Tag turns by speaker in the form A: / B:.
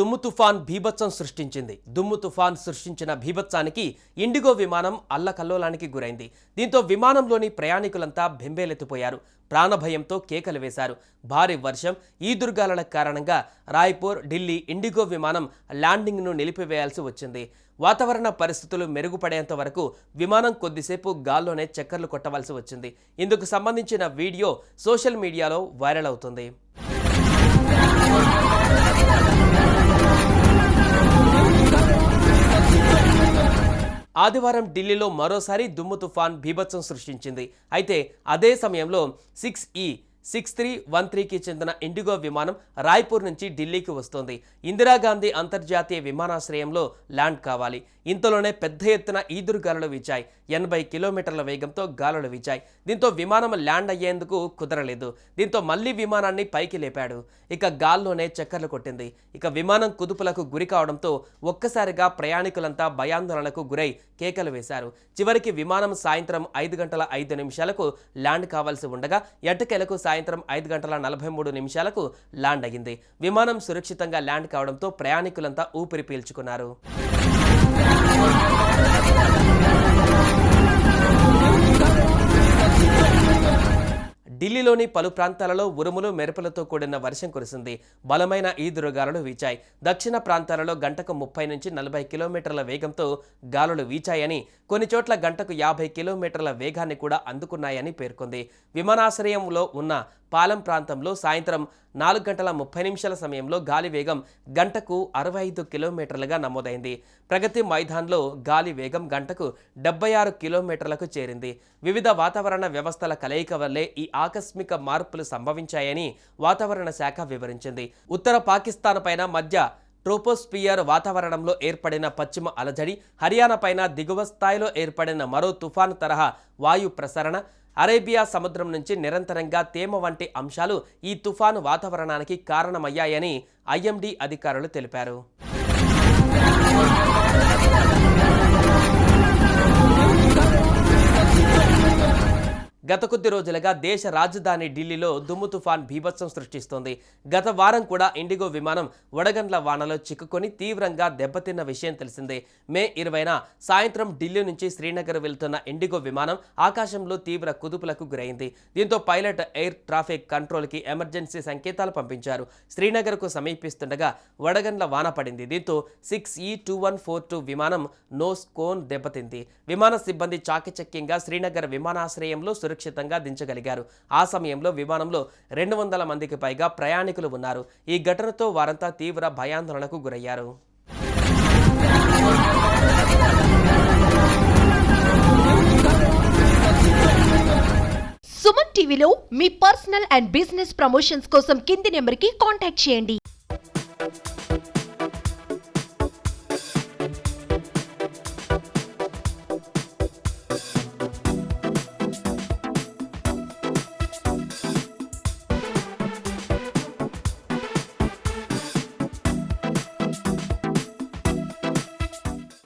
A: దుమ్ము తుఫాన్ భీభత్సం సృష్టించింది. దుమ్ము తుఫాన్ సృష్టించిన భీభత్సానికి ఇండిగో విమానం అల్లకల్లోలానికి గురైంది. దీంతో విమానంలోని ప్రయాణికులంతా బెంబేలెత్తిపోయారు. ప్రాణభయంతో కేకలు వేశారు. భారీ వర్షం ఈదురుగాలుల కారణంగా రాయ్పూర్ ఢిల్లీ ఇండిగో విమానం ల్యాండింగ్ను నిలిపివేయాల్సి వచ్చింది. వాతావరణ పరిస్థితులు మెరుగుపడేంత వరకు విమానం కొద్దిసేపు గాల్లోనే చక్కర్లు కొట్టవలసి వచ్చింది. ఇందుకు సంబంధించిన వీడియో సోషల్ మీడియాలో వైరల్ అవుతుంది. ఆదివారం ఢిల్లీలో మరోసారి దుమ్ము తుఫాన్ బీభత్సం సృష్టించింది. అయితే అదే సమయంలో సిక్స్ ఈ సిక్స్ త్రీ వన్ త్రీకి చెందిన ఇండిగో విమానం రాయ్పూర్ నుంచి ఢిల్లీకి వస్తోంది. ఇందిరాగాంధీ అంతర్జాతీయ విమానాశ్రయంలో ల్యాండ్ కావాలి. ఇంతలోనే పెద్ద ఎత్తున ఈదురు గాలులు వీచాయి. ఎనభై కిలోమీటర్ల వేగంతో గాలులు వీచాయి. దీంతో విమానం ల్యాండ్ అయ్యేందుకు కుదరలేదు. దీంతో మళ్ళీ విమానాన్ని పైకి లేపాడు. ఇక గాల్లోనే చక్కర్లు కొట్టింది. ఇక విమానం కుదుపులకు గురి కావడంతో ఒక్కసారిగా ప్రయాణికులంతా భయాందోళనకు గురై కేకలు వేశారు. చివరికి విమానం సాయంత్రం ఐదు గంటల ఐదు నిమిషాలకు ల్యాండ్ కావాల్సి ఉండగా ఎటకెలకు సాయంత్రం ఐదు గంటల నలభై మూడు నిమిషాలకు ల్యాండ్ అయ్యింది. విమానం సురక్షితంగా ల్యాండ్ కావడంతో ప్రయాణికులంతా ఊపిరి పీల్చుకున్నారు. ఢిల్లీలోని పలు ప్రాంతాలలో ఉరుములు మెరుపులతో కూడిన వర్షం కురిసింది. బలమైన ఈదురుగాలులు వీచాయి. దక్షిణ ప్రాంతాలలో గంటకు ముప్పై నుంచి నలభై కిలోమీటర్ల వేగంతో గాలులు వీచాయని కొన్ని చోట్ల గంటకు యాభై కిలోమీటర్ల వేగాన్ని కూడా అందుకున్నాయని పేర్కొంది. విమానాశ్రయంలో ఉన్న పాలెం ప్రాంతంలో సాయంత్రం నాలుగు గంటల ముప్పై నిమిషాల సమయంలో గాలి వేగం గంటకు అరవై ఐదు కిలోమీటర్లుగా నమోదైంది. ప్రగతి మైదాన్లో గాలి వేగం గంటకు డెబ్బై ఆరు కిలోమీటర్లకు చేరింది. వివిధ వాతావరణ వ్యవస్థల కలయిక వల్లే ఈ ఆకస్మిక మార్పులు సంభవించాయని వాతావరణ శాఖ వివరించింది. ఉత్తర పాకిస్తాన్ పైన మధ్య ట్రోపోస్పియర్ వాతావరణంలో ఏర్పడిన పశ్చిమ అలజడి హర్యానా పైన దిగువ స్థాయిలో ఏర్పడిన మరో తుఫాను తరహా వాయు ప్రసరణ అరేబియా సముద్రం నుంచి నిరంతరంగా తేమ వంటి అంశాలు ఈ తుఫాను వాతావరణానికి కారణమయ్యాయని ఐఎండీ అధికారులు తెలిపారు. గత కొద్ది రోజులుగా దేశ రాజధాని ఢిల్లీలో దుమ్ము తుఫాన్ భీభత్సం సృష్టిస్తోంది. గత వారం కూడా ఇండిగో విమానం వడగండ్ల వానలో చిక్కుకొని తీవ్రంగా దెబ్బతిన్న విషయం తెలిసిందే. మే ఇరవైన సాయంత్రం ఢిల్లీ నుంచి శ్రీనగర్ వెళ్తున్న ఇండిగో విమానం ఆకాశంలో తీవ్ర కుదుపులకు గురైంది. దీంతో పైలట్ ఎయిర్ ట్రాఫిక్ కంట్రోల్కి ఎమర్జెన్సీ సంకేతాలు పంపించారు. శ్రీనగర్కు సమీపిస్తుండగా వడగండ్ల వాన పడింది. దీంతో six E two one four two విమానం నోస్ కోన్ దెబ్బతింది. విమాన సిబ్బంది చాకచక్యంగా శ్రీనగర్ విమానాశ్రయంలో సురక్షితంగా దించగలిగారు. ఆ సమయంలో విమానంలో రెండు వందల మందికి పైగా ప్రయాణికులు ఉన్నారు. ఈ ఘటనతో వారంతా తీవ్ర భయాందోళనకు గురయ్యారు.
B: సుమన్ టీవీలో మీ పర్సనల్ అండ్ బిజినెస్ ప్రమోషన్స్ కోసం కింది నెంబర్కి కాంటాక్ట్ చేయండి.